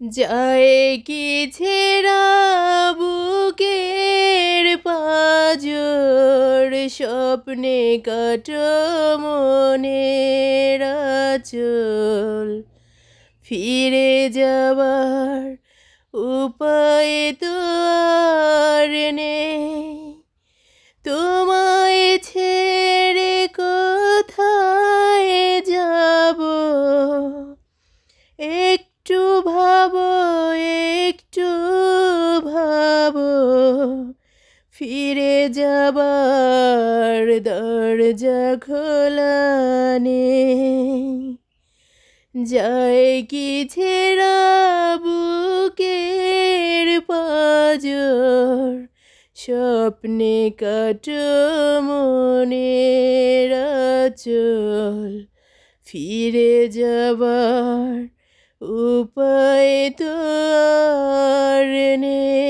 যায় কি ছেঁড়া বুকের পাজর স্বপ্নে কাট মনের আঁচল। ফিরে যাবার উপায় তো আর নেই। তোমায় ছেড়ে কোথায় যাব? একটু ফিরে যাবার দরজা খোলা নেই যায় কি ছেঁড়া বুকের পাজর, স্বপ্নে কাট মনের আঁচল, ফিরে যাবার উপায় তো নেই।